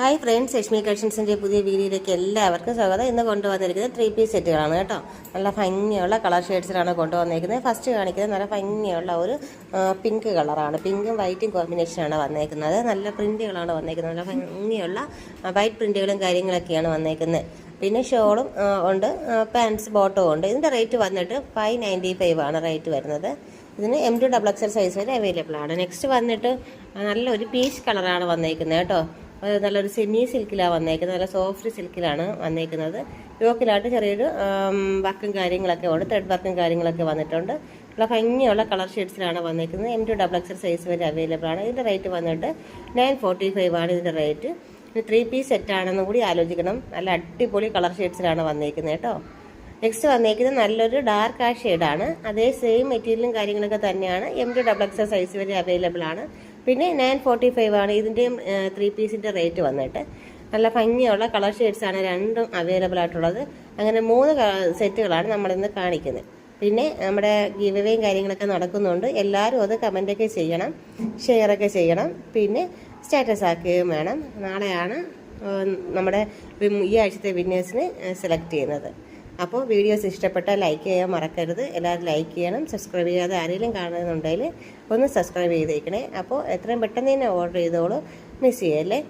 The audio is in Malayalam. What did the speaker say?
ഹായ് ഫ്രണ്ട്സ് ലക്ഷ്മി കളക്ഷൻസിന്റെ പുതിയ വീഡിയോയിലേക്ക് എല്ലാവർക്കും സ്വാഗതം. ഇന്ന് കൊണ്ടുവന്നിരിക്കുന്നത് ത്രീ പീസ് സെറ്റുകളാണ് കേട്ടോ. നല്ല ഭംഗിയുള്ള കളർ ഷെയ്ഡ്സിലാണ് കൊണ്ടുവന്നിരിക്കുന്നത്. ഫസ്റ്റ് കാണിക്കുന്നത് നല്ല ഭംഗിയുള്ള ഒരു പിങ്ക് കളറാണ് പിങ്കും വൈറ്റും കോമ്പിനേഷനാണ് വന്നേക്കുന്നത്. നല്ല പ്രിന്റുകളാണ് വന്നേക്കുന്നത്. നല്ല ഭംഗിയുള്ള വൈറ്റ് പ്രിന്റുകളും കാര്യങ്ങളൊക്കെയാണ് വന്നേക്കുന്നത്. പിന്നെ ഷോളും ഉണ്ട്. പാൻസ് ബോട്ടവും ഉണ്ട്. ഇതിന്റെ റേറ്റ് വന്നിട്ട് ഫൈവ് നയന്റി ഫൈവ് ആണ് റേറ്റ് വരുന്നത്. ഇതിന് M to double XL size വരെ അവൈലബിൾ ആണ്. നെക്സ്റ്റ് വന്നിട്ട് നല്ലൊരു പീച്ച് കളറാണ് വന്നേക്കുന്നത് കേട്ടോ. അത് നല്ലൊരു സെമി സിൽക്കിലാണ് വന്നേക്കുന്നത്. നല്ല സോഫ്റ്റ് സിൽക്കിലാണ് വന്നേക്കുന്നത്. യോക്കിലായിട്ട് ചെറിയൊരു വർക്കും കാര്യങ്ങളൊക്കെ ഉണ്ട്. ത്രെഡ് വർക്കും കാര്യങ്ങളൊക്കെ വന്നിട്ടുണ്ട്. ഉള്ള ഭംഗിയുള്ള കളർ ഷെയ്ഡ്സിലാണ് വന്നേക്കുന്നത്. M to double XL size വരെ അവൈലബിൾ ആണ്. ഇതിന്റെ റേറ്റ് വന്നിട്ട് നയൻ ഫോർട്ടി ഫൈവ് ആണ് ഇതിന്റെ റേറ്റ് ഇത് ത്രീ പീസ് സെറ്റ് ആണെന്നും കൂടി ആലോചിക്കണം. നല്ല അടിപൊളി കളർ ഷെയ്ഡ്സിലാണ് വന്നേക്കുന്നത് കേട്ടോ. നെക്സ്റ്റ് വന്നേക്കുന്നത് നല്ലൊരു ഡാർക്ക് ആ ഷെയ്ഡാണ് അതേ സെയിം മെറ്റീരിയലും കാര്യങ്ങളൊക്കെ തന്നെയാണ്. M to double XL size വരെ അവൈലബിൾ ആണ്. പിന്നെ നയൻ ഫോർട്ടി ഫൈവ് ആണ് ഇതിന്റെയും ത്രീ പീസിന്റെ റേറ്റ് വന്നിട്ട്. നല്ല ഭംഗിയുള്ള കളർ ഷെയ്ഡ്സ് ആണ് രണ്ടും അവൈലബിൾ ആയിട്ടുള്ളത്. അങ്ങനെ മൂന്ന് സെറ്റുകളാണ് നമ്മളിന്ന് കാണിക്കുന്നത്. പിന്നെ നമ്മുടെ ഗീവവേയും കാര്യങ്ങളൊക്കെ നടക്കുന്നുണ്ട്. എല്ലാവരും അത് കമന്റൊക്കെ ചെയ്യണം ഷെയറൊക്കെ ചെയ്യണം. പിന്നെ സ്റ്റാറ്റസ് ആക്കുകയും വേണം. നാളെയാണ് നമ്മുടെ ഈ ആഴ്ചത്തെ വിന്നേഴ്സിന് സെലക്ട് ചെയ്യുന്നത്. അപ്പോൾ വീഡിയോസ് ഇഷ്ടപ്പെട്ടാൽ ലൈക്ക് ചെയ്യാൻ മറക്കരുത്. എല്ലാവരും ലൈക്ക് ചെയ്യണം. സബ്സ്ക്രൈബ് ചെയ്യാതെ ആരെങ്കിലും കാണുന്നുണ്ടെങ്കിൽ ഒന്ന് സബ്സ്ക്രൈബ് ചെയ്തേക്കണേ. അപ്പോൾ എത്രയും പെട്ടെന്ന് തന്നെ ഓർഡർ ചെയ്തോളൂ. മിസ് ചെയ്യല്ലേ?